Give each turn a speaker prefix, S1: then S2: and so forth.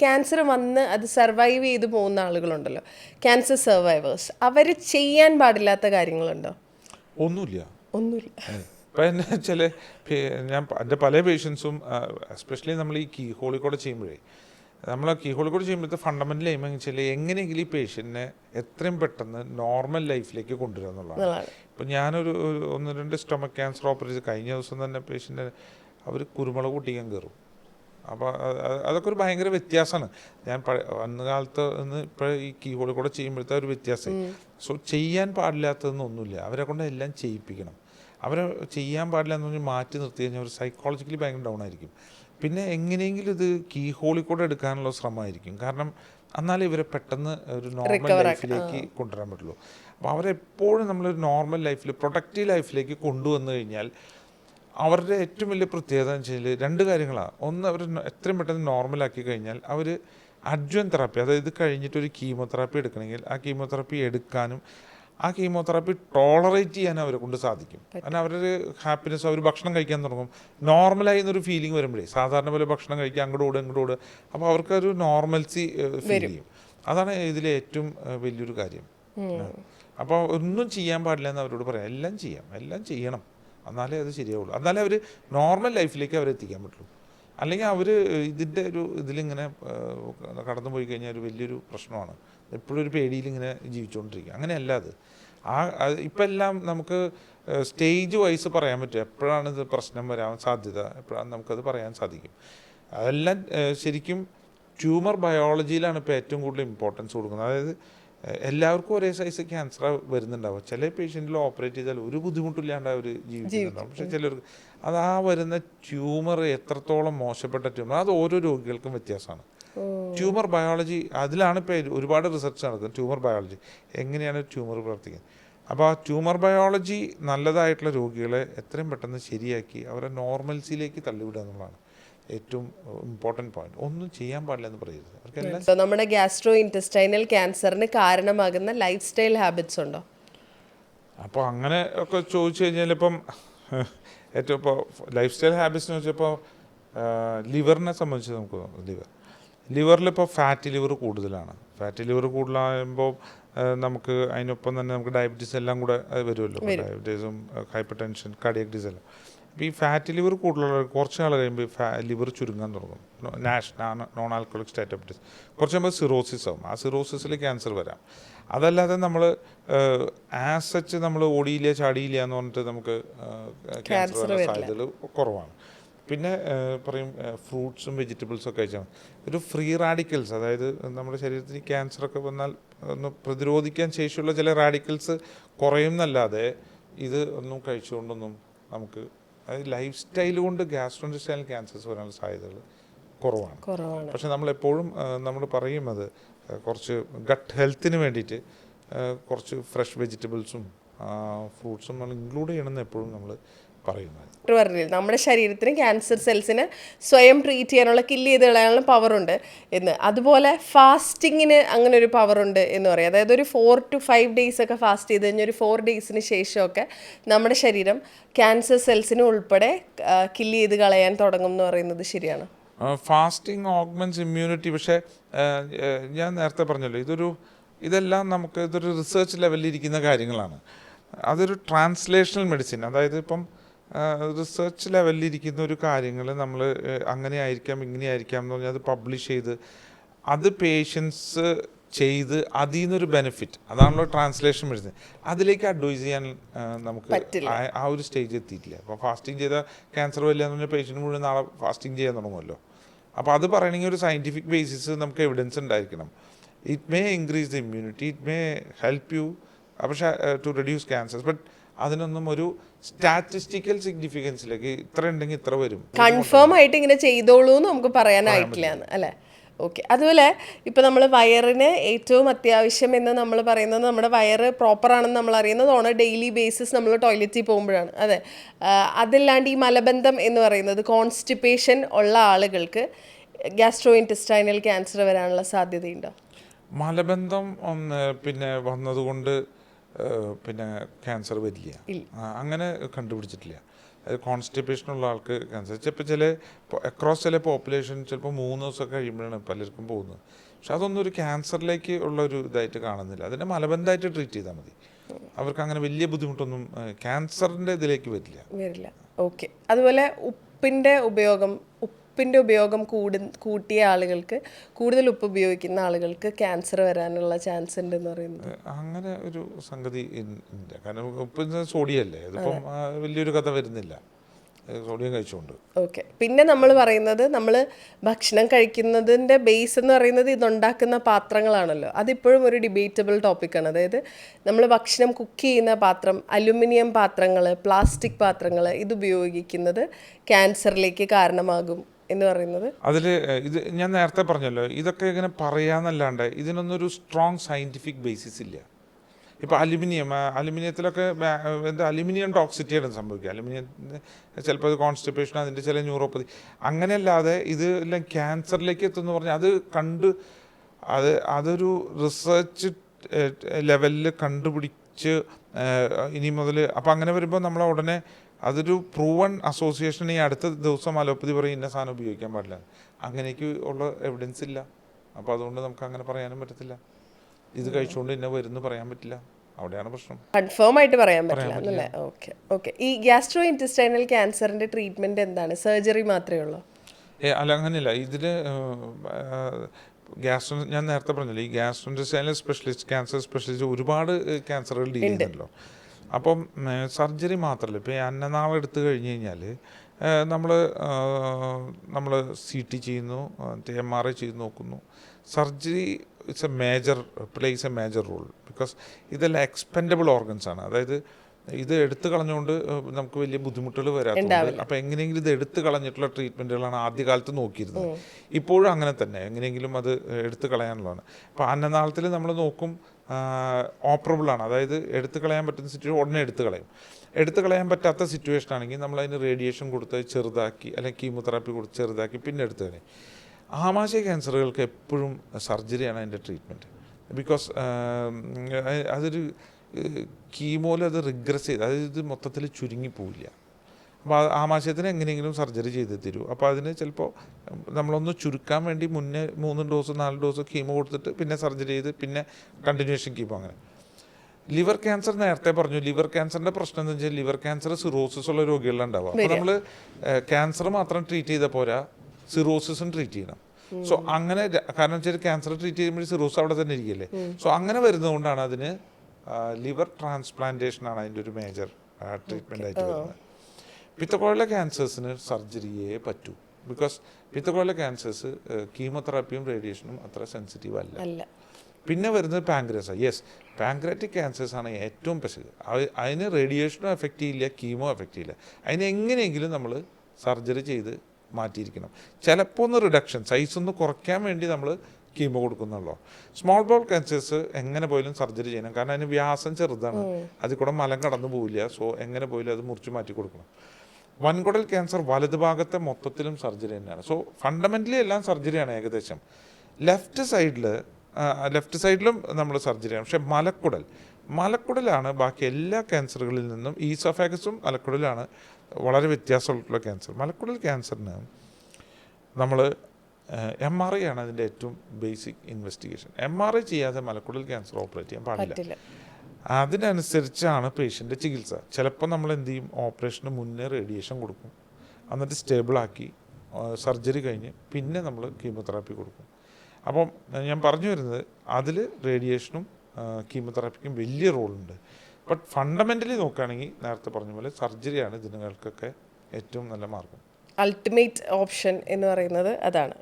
S1: Cancer വന്ന് അത് survive ചെയ്ത് പോകുന്ന ആളുകളുണ്ടല്ലോ. ക്യാൻസർ സർവൈവേഴ്സ് അവർ ചെയ്യാൻ പാടില്ലാത്ത കാര്യങ്ങളുണ്ടോ?
S2: ഒന്നുമില്ല.
S1: ഒന്നുമില്ല.
S2: ഇപ്പം എന്നു വെച്ചാൽ ഞാൻ എന്റെ പല പേഷ്യൻസും എസ്പെഷ്യലി നമ്മൾ ഈ കീ ഹോളിൽ കൂടെ ചെയ്യുമ്പോഴേ നമ്മൾ കീ ഹോളിൽ കൂടെ ചെയ്യുമ്പോഴത്തെ ഫണ്ടമെന്റൽ എയിം എന്ന് വെച്ചാൽ എങ്ങനെയെങ്കിലും ഈ പേഷ്യന്റിനെ എത്രയും പെട്ടെന്ന് നോർമൽ ലൈഫിലേക്ക് കൊണ്ടുവരിക എന്നുള്ളതാണ്. ഇപ്പം ഞാനൊരു ഒന്ന് രണ്ട് സ്റ്റൊമക് ക്യാൻസർ ഓപ്പറേഷൻ കഴിഞ്ഞ ദിവസം തന്നെ പേഷ്യന്റെ അവർ കുരുമുളക് പൊട്ടിക്കാൻ കയറും അപ്പോൾ അതൊക്കെ ഒരു ഭയങ്കര വ്യത്യാസമാണ്. ഞാൻ അന്ന് കാലത്ത് നിന്ന് ഇപ്പോൾ ഈ കീബോർഡ് കൂടെ ചെയ്യുമ്പോഴത്തെ ഒരു വ്യത്യാസം. സോ ചെയ്യാൻ പാടില്ലാത്തതെന്ന് ഒന്നുമില്ല. അവരെ കൊണ്ട് എല്ലാം ചെയ്യിപ്പിക്കണം. അവരെ ചെയ്യാൻ പാടില്ല എന്ന് പറഞ്ഞാൽ മാറ്റി നിർത്തി കഴിഞ്ഞാൽ അവർ സൈക്കോളജിക്കലി ഭയങ്കര ഡൗൺ ആയിരിക്കും. പിന്നെ എങ്ങനെയെങ്കിലും ഇത് കീ ഹോളിൽ കൂടെ എടുക്കാനുള്ള ശ്രമമായിരിക്കും. കാരണം എന്നാലേ ഇവരെ പെട്ടെന്ന് ഒരു നോർമൽ ലൈഫിലേക്ക് കൊണ്ടുവരാൻ പറ്റുള്ളൂ. അപ്പോൾ അവരെപ്പോഴും നമ്മളൊരു നോർമൽ ലൈഫിൽ പ്രൊഡക്റ്റീവ് ലൈഫിലേക്ക് കൊണ്ടുവന്നു കഴിഞ്ഞാൽ അവരുടെ ഏറ്റവും വലിയ പ്രത്യേകത എന്ന് വെച്ചാൽ രണ്ട് കാര്യങ്ങളാണ്. ഒന്ന് അവർ എത്രയും പെട്ടെന്ന് നോർമലാക്കി കഴിഞ്ഞാൽ അവർ അഡ്വൻ തെറാപ്പി അതായത് ഇത് കഴിഞ്ഞിട്ട് ഒരു കീമോതെറാപ്പി എടുക്കണമെങ്കിൽ ആ കീമോതെറാപ്പി എടുക്കാനും ആ കീമോതെറാപ്പി ടോളറേറ്റ് ചെയ്യാൻ അവരെ കൊണ്ട് സാധിക്കും. കാരണം അവരൊരു ഹാപ്പിനെസ് അവർ ഭക്ഷണം കഴിക്കാൻ തുടങ്ങും. നോർമലായി എന്നൊരു ഫീലിംഗ് വരുമ്പോഴേ സാധാരണ പോലെ ഭക്ഷണം കഴിക്കുക അങ്ങോട്ട് ഓടുക ഇങ്ങോട്ട് ഓടുക അപ്പോൾ അവർക്കൊരു നോർമൽസി ഫീൽ ചെയ്യും. അതാണ് ഇതിലെ ഏറ്റവും വലിയൊരു കാര്യം. അപ്പോൾ ഒന്നും ചെയ്യാൻ പാടില്ല എന്ന് അവരോട് പറയാം. എല്ലാം ചെയ്യാം. എല്ലാം ചെയ്യണം. എന്നാലേ അത് ശരിയാവുള്ളൂ. എന്നാലേ അവർ നോർമൽ ലൈഫിലേക്ക് അവരെ എത്തിക്കാൻ പറ്റുള്ളൂ. അല്ലെങ്കിൽ അവർ ഇതിന്റെ ഒരു ഇതിലിങ്ങനെ കടന്നു പോയി കഴിഞ്ഞാൽ ഒരു വലിയൊരു പ്രശ്നമാണ്. എപ്പോഴും ഒരു പേടിയിലിങ്ങനെ ജീവിച്ചുകൊണ്ടിരിക്കുക. അങ്ങനെയല്ല അത്. ആ ഇപ്പം എല്ലാം നമുക്ക് സ്റ്റേജ് വൈസ് പറയാൻ പറ്റും. എപ്പോഴാണ് ഇത് പ്രശ്നം വരാൻ സാധ്യത? എപ്പോഴാണ് നമുക്കത് പറയാൻ സാധിക്കും? അതെല്ലാം ശരിക്കും ട്യൂമർ ബയോളജിയിലാണ് ഇപ്പോൾ ഏറ്റവും കൂടുതൽ ഇമ്പോർട്ടൻസ് കൊടുക്കുന്നത്. അതായത് എല്ലാവർക്കും ഒരേ സൈസ് ക്യാൻസർ വരുന്നുണ്ടാവും. ചില പേഷ്യന്റിൽ ഓപ്പറേറ്റ് ചെയ്താൽ ഒരു ബുദ്ധിമുട്ടില്ലാണ്ട് അവർ ജീവിക്കുന്നുണ്ടാവും. പക്ഷെ ചിലർക്ക് അത് ആ വരുന്ന ട്യൂമർ എത്രത്തോളം മോശപ്പെട്ട ട്യൂമർ അത് ഓരോ രോഗികൾക്കും വ്യത്യാസമാണ്. ട്യൂമർ ബയോളജി അതിലാണ് ഇപ്പോൾ ഒരുപാട് റിസർച്ച് നടക്കുന്നത്. ട്യൂമർ ബയോളജി എങ്ങനെയാണ് ട്യൂമർ പ്രവർത്തിക്കുന്നത്? അപ്പോൾ ആ ട്യൂമർ ബയോളജി നല്ലതായിട്ടുള്ള രോഗികളെ എത്രയും പെട്ടെന്ന് ശരിയാക്കി അവരെ നോർമൽസിയിലേക്ക് തള്ളിവിടുക എന്നുള്ളതാണ്. ഏറ്റവും ഇമ്പോർട്ടന്റ് പോയിന്റ് ഒന്നും ചെയ്യാൻ പാടില്ല എന്ന് പറയരുത് അവർക്കെല്ലാം
S1: നമ്മുടെ ഗ്യാസ്ട്രോ ഇന്റസ്റ്റൈനൽ ക്യാൻസറിന് കാരണമാകുന്ന ലൈഫ് സ്റ്റൈൽ ഹാബിറ്റ്സ് ഉണ്ടോ?
S2: അപ്പോൾ അങ്ങനെ ഒക്കെ ചോദിച്ചു കഴിഞ്ഞാൽ ഇപ്പം ഏറ്റവും ഇപ്പോൾ ലൈഫ് സ്റ്റൈൽ ഹാബിറ്റ്സ് എന്ന് വെച്ചപ്പോൾ ലിവറിനെ സംബന്ധിച്ച് നമുക്ക് ലിവർ. ലിവറിൽ ഇപ്പോൾ ഫാറ്റ് ലിവർ കൂടുതലാണ്. ഫാറ്റ് ലിവർ കൂടുതലാകുമ്പോൾ നമുക്ക് അതിനൊപ്പം തന്നെ നമുക്ക് ഡയബറ്റീസ് എല്ലാം കൂടെ വരുമല്ലോ. ഡയബറ്റീസും ഹൈപ്പർ ടെൻഷൻ കാർഡിയക് ഡിസീസ് എല്ലാം. അപ്പോൾ ഈ ഫാറ്റ് ലിവർ കൂടുതലുള്ള കുറച്ച് നാൾ കഴിയുമ്പോൾ ഫാ ലിവർ ചുരുങ്ങാൻ തുടങ്ങും. നാഷ് നോൺ ആൽക്കോളിക് സ്റ്റേറ്റോപ്റ്റിസ് കുറച്ച് കഴിയുമ്പോൾ സിറോസിസ് ആവും. ആ സിറോസിസിൽ ക്യാൻസർ വരാം. അതല്ലാതെ നമ്മൾ ആസച്ച് സച്ച് നമ്മൾ ഓടിയില്ല ചാടിയില്ല എന്ന് പറഞ്ഞിട്ട് നമുക്ക് ക്യാൻസർ വരാൻ സാധ്യതകൾ കുറവാണ്. പിന്നെ പറയും ഫ്രൂട്ട്സും വെജിറ്റബിൾസും ഒക്കെ കഴിച്ചാൽ ഒരു ഫ്രീ റാഡിക്കൽസ് അതായത് നമ്മുടെ ശരീരത്തിൽ ക്യാൻസർ ഒക്കെ വന്നാൽ ഒന്ന് പ്രതിരോധിക്കാൻ ശേഷിയുള്ള ചില റാഡിക്കൽസ് കുറയും എന്നല്ലാതെ ഇത് ഒന്നും കഴിച്ചുകൊണ്ടൊന്നും നമുക്ക് അതായത് ലൈഫ് സ്റ്റൈൽ കൊണ്ട് ഗ്യാസ്ട്രോന്റസ്റ്റൈനൽ ക്യാൻസേഴ്സ് വരാനുള്ള സാധ്യതകൾ കുറവാണ്. പക്ഷെ നമ്മളെപ്പോഴും നമ്മൾ പറയുന്നത് കുറച്ച് ഗട്ട് ഹെൽത്തിന് വേണ്ടിയിട്ട് കുറച്ച് ഫ്രഷ് വെജിറ്റബിൾസും ഫ്രൂട്ട്സും നമ്മൾ ഇൻക്ലൂഡ് ചെയ്യണമെന്ന് എപ്പോഴും നമ്മൾ പറയുന്നത്.
S1: പറഞ്ഞില്ല നമ്മുടെ ശരീരത്തിന് ക്യാൻസർ സെൽസിനെ സ്വയം ട്രീറ്റ് ചെയ്യാനുള്ള കില്ല് ചെയ്ത് കളയാനുള്ള പവർ ഉണ്ട് എന്ന്. അതുപോലെ ഫാസ്റ്റിങ്ങിന് അങ്ങനെ ഒരു പവർ ഉണ്ട് എന്ന് പറയും. അതായത് ഒരു ഫോർ ടു ഫൈവ് ഡേയ്സ് ഒക്കെ ഫാസ്റ്റ് ചെയ്ത് കഴിഞ്ഞാൽ ഒരു ഫോർ ഡേയ്സിന് ശേഷമൊക്കെ നമ്മുടെ ശരീരം ക്യാൻസർ സെൽസിനെ ഉൾപ്പെടെ കില്ല് ചെയ്ത് കളയാൻ തുടങ്ങും എന്ന് പറയുന്നത് ശരിയാണ്.
S2: ഫാസ്റ്റിംഗ് ഓഗ്മെന്റ്സ് ഇമ്മ്യൂണിറ്റി പക്ഷേ ഞാൻ നേരത്തെ പറഞ്ഞല്ലോ ഇതൊരു ഇതെല്ലാം നമുക്ക് ഇതൊരു റിസർച്ച് ലെവലിൽ ഇരിക്കുന്ന കാര്യങ്ങളാണ്. അതൊരു ട്രാൻസ്ലേഷണൽ മെഡിസിൻ അതായത് ഇപ്പം റിസർച്ച് ലെവലിൽ ഇരിക്കുന്ന ഒരു കാര്യങ്ങൾ നമ്മൾ അങ്ങനെ ആയിരിക്കാം ഇങ്ങനെ ആയിരിക്കാം എന്ന് പറഞ്ഞാൽ അത് പബ്ലിഷ് ചെയ്ത് അത് പേഷ്യൻസ് ചെയ്ത് അതിൽ നിന്നൊരു ബെനിഫിറ്റ് അതാണല്ലോ ട്രാൻസ്ലേഷൻ വരുന്നത്. അതിലേക്ക് അഡ്വൈസ് ചെയ്യാൻ നമുക്ക് ആ- ഒരു സ്റ്റേജ് എത്തിയിട്ടില്ല. അപ്പോൾ ഫാസ്റ്റിംഗ് ചെയ്ത ക്യാൻസർ വരില്ല എന്ന് പറഞ്ഞാൽ പേഷ്യന്റ് മുഴുവൻ നാളെ ഫാസ്റ്റിംഗ് ചെയ്യാൻ തുടങ്ങുമല്ലോ. അപ്പോൾ അത് പറയണമെങ്കിൽ ഒരു സയന്റിഫിക് ബേസിസ് നമുക്ക് എവിഡൻസ് ഉണ്ടായിരിക്കണം. It may increase the immunity it may help you പക്ഷേ ടു റെഡ്യൂസ് ക്യാൻസേഴ്സ് ബട്ട് അതിനൊന്നും ഒരു സ്റ്റാറ്റിസ്റ്റിക്കൽ സിഗ്നിഫിക്കൻസിലേക്ക് ഇത്ര ഉണ്ടെങ്കിൽ ഇത്ര വരും.
S1: കൺഫേം ആയിട്ട് ഇങ്ങനെ ചെയ്തോളൂ എന്ന് നമുക്ക് പറയാനായിട്ടില്ല അല്ലെ? ഓക്കെ. അതുപോലെ ഇപ്പം നമ്മൾ വയറിന് ഏറ്റവും അത്യാവശ്യം എന്ന് നമ്മൾ പറയുന്നത് നമ്മുടെ വയറ് പ്രോപ്പർ ആണെന്ന് നമ്മൾ അറിയുന്നത് ഓണ എ ഡെയിലി ബേസിസ് നമ്മൾ ടോയ്ലറ്റിൽ പോകുമ്പോഴാണ്. അതെ. അതല്ലാണ്ട് ഈ മലബന്ധം എന്ന് പറയുന്നത് കോൺസ്റ്റിപ്പേഷൻ ഉള്ള ആളുകൾക്ക് ഗ്യാസ്ട്രോ ഇന്റസ്റ്റൈനൽ ക്യാൻസർ വരാനുള്ള സാധ്യതയുണ്ടോ?
S2: മലബന്ധം ഒന്ന് പിന്നെ വന്നതുകൊണ്ട് പിന്നെ ക്യാൻസർ വരില്ല. അങ്ങനെ കണ്ടുപിടിച്ചിട്ടില്ല. കോൺസ്റ്റിപ്പേഷൻ ഉള്ള ആൾക്ക് ക്യാൻസർ ചിലപ്പോൾ ചില അക്രോസ് ചില പോപ്പുലേഷൻ ചിലപ്പോൾ മൂന്ന് ദിവസമൊക്കെ കഴിയുമ്പോഴാണ് പലർക്കും പോകുന്നത്. പക്ഷെ അതൊന്നും ഒരു ക്യാൻസറിലേക്ക് ഉള്ള ഒരു ഇതായിട്ട് കാണുന്നില്ല. അതിനെ മലബന്ധമായിട്ട് ട്രീറ്റ് ചെയ്താൽ മതി. അവർക്ക് അങ്ങനെ വലിയ ബുദ്ധിമുട്ടൊന്നും ക്യാൻസറിന്റെ ഇതിലേക്ക് വരില്ല.
S1: വരില്ല. ഓക്കെ അതുപോലെ ഉപ്പിന്റെ ഉപയോഗം ഉപ്പിന്റെ ഉപയോഗം കൂടി കൂട്ടിയ ആളുകൾക്ക് കൂടുതൽ ഉപ്പ് ഉപയോഗിക്കുന്ന ആളുകൾക്ക് ക്യാൻസർ വരാനുള്ള ചാൻസ് ഉണ്ട് എന്ന് പറയുന്നത്
S2: അങ്ങനെ ഒരു സംഗതി ഇല്ല. കാരണം ഉപ്പ് സോഡിയല്ലേ ഇതിപ്പം വലിയൊരു കഥ വരുന്നില്ല. സോഡിയം കഴിച്ചുകൊണ്ട്
S1: ഓക്കെ. പിന്നെ നമ്മൾ പറയുന്നത് നമ്മൾ ഭക്ഷണം കഴിക്കുന്നതിന്റെ ബേസ് എന്ന് പറയുന്നത് ഇതുണ്ടാക്കുന്ന പാത്രങ്ങളാണല്ലോ. അതിപ്പോഴും ഒരു ഡിബേറ്റബിൾ ടോപ്പിക്കാണ് അതായത് നമ്മൾ ഭക്ഷണം കുക്ക് ചെയ്യുന്ന പാത്രം അലുമിനിയം പാത്രങ്ങൾ പ്ലാസ്റ്റിക് പാത്രങ്ങൾ ഇത് ഉപയോഗിക്കുന്നത് ക്യാൻസറിലേക്ക് കാരണമാകും. എന്ന് പറയുന്നത്?
S2: അതിൽ ഇത് ഞാൻ നേരത്തെ പറഞ്ഞല്ലോ ഇതൊക്കെ ഇങ്ങനെ പറയാന്നല്ലാണ്ട് ഇതിനൊന്നും ഒരു സ്ട്രോങ് സയന്റിഫിക് ബേസിസ് ഇല്ല. ഇപ്പോൾ അലുമിനിയം അലുമിനിയത്തിലൊക്കെ എന്താ അലുമിനിയം ടോക്സിറ്റിയാണ് സംഭവിക്കുക. അലുമിനിയം ചിലപ്പോൾ അത് കോൺസ്റ്റിപ്പേഷൻ അതിന്റെ ചില ന്യൂറോപ്പതി അങ്ങനെയല്ലാതെ ഇത് എല്ലാം ക്യാൻസറിലേക്ക് എത്തുമെന്ന് പറഞ്ഞാൽ അത് കണ്ട് അത് അതൊരു റിസർച്ച് ലെവലിൽ കണ്ടുപിടിച്ച് ഇനി മുതൽ അപ്പം അങ്ങനെ വരുമ്പോൾ നമ്മൾ ഉടനെ അതൊരു പ്രൂവൺ അസോസിയേഷൻ ഈ അടുത്ത ദിവസം അലോപ്പതി പറയും ഇന്ന സാധനം ഉപയോഗിക്കാൻ പാടില്ല. അങ്ങനെയൊക്കെ ഉള്ള എവിഡൻസ് ഇല്ല. അപ്പോൾ അതുകൊണ്ട് നമുക്ക് അങ്ങനെ പറയാനും പറ്റത്തില്ല. ഇത് കഴിച്ചുകൊണ്ട് ഇന്ന വരുന്നു പറയാൻ പറ്റില്ല. അവിടെയാണ് പ്രശ്നം.
S1: കൺഫേം ആയിട്ട് പറയാൻ പറ്റില്ല അല്ലേ? ഓക്കെ ഓക്കെ ഈ ഗ്യാസ്ട്രോ ഇന്റസ്റ്റൈനൽ ക്യാൻസറിന്റെ ട്രീറ്റ്മെന്റ് എന്താണ്? സർജറി മാത്രമേ ഉള്ളൂ?
S2: ഏ അല്ല അങ്ങനെയല്ല. ഇതിന് ഗ്യാസ്ട്രോ ഞാൻ നേരത്തെ പറഞ്ഞല്ലോ ഈ ഗ്യാസ്ട്രോന്റസ്റ്റൈനൽ സ്പെഷ്യലിസ്റ്റ് ക്യാൻസർ സ്പെഷ്യലിസ്റ്റ് ഒരുപാട് ക്യാൻസറുകൾ ഡീൽ ചെയ്യുന്നുണ്ടല്ലോ. അപ്പം സർജറി മാത്രമല്ല ഇപ്പോൾ ഈ അന്നനാളം എടുത്തു കഴിഞ്ഞ് കഴിഞ്ഞാൽ നമ്മൾ നമ്മൾ സി ടി ചെയ്യുന്നു എം ആർ ഐ ചെയ്ത് നോക്കുന്നു. Surgery it's a major place a major role. Because ഇതെല്ലാം എക്സ്പെൻഡബിൾ ഓർഗൻസ് ആണ്. അതായത് ഇത് എടുത്തു കളഞ്ഞുകൊണ്ട് നമുക്ക് വലിയ ബുദ്ധിമുട്ടുകൾ വരാറുണ്ട് അപ്പോൾ എങ്ങനെയെങ്കിലും ഇത് എടുത്തു കളഞ്ഞിട്ടുള്ള ട്രീറ്റ്മെന്റുകളാണ് ആദ്യകാലത്ത് നോക്കിയിരുന്നത്. ഇപ്പോഴും അങ്ങനെ തന്നെ. എങ്ങനെയെങ്കിലും അത് എടുത്തു കളയാനുള്ളതാണ്. അപ്പോൾ അന്നനാളത്തിൽ നമ്മൾ നോക്കും ഓപ്പറബിൾ ആണ്. അതായത് എടുത്തു കളയാൻ പറ്റുന്ന സിറ്റുവേഷൻ ഉടനെ എടുത്തു കളയും. എടുത്തു കളയാൻ പറ്റാത്ത സിറ്റുവേഷൻ ആണെങ്കിൽ നമ്മൾ അതിന് റേഡിയേഷൻ കൊടുത്ത് ചെറുതാക്കി അല്ലെങ്കിൽ കീമോതെറാപ്പി കൊടുത്ത് ചെറുതാക്കി പിന്നെ എടുത്തു കളയും. ആമാശയ ക്യാൻസറുകൾക്ക് എപ്പോഴും സർജറിയാണ് അതിന്റെ ട്രീറ്റ്മെന്റ് ബിക്കോസ് അതൊരു കീമോയിൽ അത് റിഗ്രസ് ചെയ്ത് അതായത് മൊത്തത്തിൽ ചുരുങ്ങി പോവില്ല അപ്പോൾ ആ ആമാശയത്തിന് എങ്ങനെയെങ്കിലും സർജറി ചെയ്ത് തരൂ. അപ്പോൾ അതിന് ചിലപ്പോൾ നമ്മളൊന്ന് ചുരുക്കാൻ വേണ്ടി മുന്നേ മൂന്ന് ഡോസ് നാല് ഡോസ് കീമോ കൊടുത്തിട്ട് പിന്നെ സർജറി ചെയ്ത് പിന്നെ കണ്ടിന്യൂഷൻ കീമോ അങ്ങനെ. ലിവർ ക്യാൻസർ നേരത്തെ പറഞ്ഞു. ലിവർ ക്യാൻസറിന്റെ പ്രശ്നം എന്ന് വെച്ചാൽ ലിവർ ക്യാൻസർ സിറോസിസ് ഉള്ള രോഗികളുണ്ടാവുക അപ്പോൾ നമ്മൾ ക്യാൻസർ മാത്രം ട്രീറ്റ് ചെയ്താൽ പോരാ സിറോസിസും ട്രീറ്റ് ചെയ്യണം. സോ അങ്ങനെ കാരണം വെച്ചാൽ ക്യാൻസർ ട്രീറ്റ് ചെയ്യുമ്പോൾ സിറോസ് അവിടെ തന്നെ ഇരിക്കില്ലേ? സോ അങ്ങനെ വരുന്നതുകൊണ്ടാണ് അതിന് ലിവർ ട്രാൻസ്പ്ലാന്റേഷൻ ആണ് അതിന്റെ ഒരു മേജർ ട്രീറ്റ്മെന്റ് ആയിട്ട് വരുന്നത്. പിത്തക്കുഴല ക്യാൻസേഴ്സിന് സർജറിയേ പറ്റൂ. ബിക്കോസ് പിത്തക്കുഴല ക്യാൻസേഴ്സ് കീമോതെറാപ്പിയും റേഡിയേഷനും അത്ര സെൻസിറ്റീവ് അല്ല. പിന്നെ വരുന്നത് പാങ്ക്രസ് യെസ് പാങ്ക്രാറ്റിക് ക്യാൻസേഴ്സ് ആണ് ഏറ്റവും പെശക് അത് അതിന് റേഡിയേഷനും എഫക്റ്റ് ചെയ്യില്ല കീമോ എഫക്റ്റ് ചെയ്യില്ല അതിന് എങ്ങനെയെങ്കിലും നമ്മൾ സർജറി ചെയ്ത് മാറ്റിയിരിക്കണം. ചിലപ്പോൾ ഒന്ന് റിഡക്ഷൻ സൈസ് ഒന്ന് കുറയ്ക്കാൻ വേണ്ടി നമ്മൾ കീമോ കൊടുക്കുന്നുള്ളൂ. സ്മോൾ ബോൾ ക്യാൻസേഴ്സ് എങ്ങനെ പോയാലും സർജറി ചെയ്യണം. കാരണം അതിന് വ്യാസം ചെറുതാണ്. അതിൽ കൂടെ മലം കടന്നു പോവില്ല. സോ എങ്ങനെ പോയാലും അത് മുറിച്ച് മാറ്റി കൊടുക്കണം. വൻകുടൽ ക്യാൻസർ വലതുഭാഗത്തെ മൊത്തത്തിലും സർജറി തന്നെയാണ്. സോ ഫണ്ടമെന്റലി എല്ലാം സർജറിയാണ് ഏകദേശം. ലെഫ്റ്റ് സൈഡിൽ ലെഫ്റ്റ് സൈഡിലും നമ്മൾ സർജറിയാണ് പക്ഷേ മലക്കുടൽ. മലക്കുടലാണ് ബാക്കി എല്ലാ ക്യാൻസറുകളിൽ നിന്നും ഈസോഫാഗസും മലക്കുടലാണ് വളരെ വ്യത്യാസമുള്ള ക്യാൻസർ മലക്കുടൽ ക്യാൻസറിന് നമ്മൾ എം ആർ ഐ ആണ് അതിന്റെ ഏറ്റവും basic investigation M R I ചെയ്യാതെ മലക്കുടൽ ക്യാൻസർ ഓപ്പറേറ്റ് ചെയ്യാൻ പാടില്ല. അതിനനുസരിച്ചാണ് പേഷ്യന്റെ ചികിത്സ. ചിലപ്പോൾ നമ്മൾ എന്ത് ചെയ്യും? ഓപ്പറേഷന് മുന്നേ റേഡിയേഷൻ കൊടുക്കും. എന്നിട്ട് സ്റ്റേബിളാക്കി സർജറി കഴിഞ്ഞ് പിന്നെ നമ്മൾ കീമോതെറാപ്പി കൊടുക്കും. അപ്പം ഞാൻ പറഞ്ഞു വരുന്നത് അതിൽ റേഡിയേഷനും കീമോതെറാപ്പിക്കും വലിയ റോളുണ്ട് ബട്ട് ഫണ്ടമെന്റലി നോക്കുകയാണെങ്കിൽ നേരത്തെ പറഞ്ഞ പോലെ സർജറിയാണ് ഇതിനുകൾക്കൊക്കെ ഏറ്റവും നല്ല മാർഗം.
S1: അൾട്ടിമേറ്റ് ഓപ്ഷൻ എന്ന് പറയുന്നത് അതാണ്.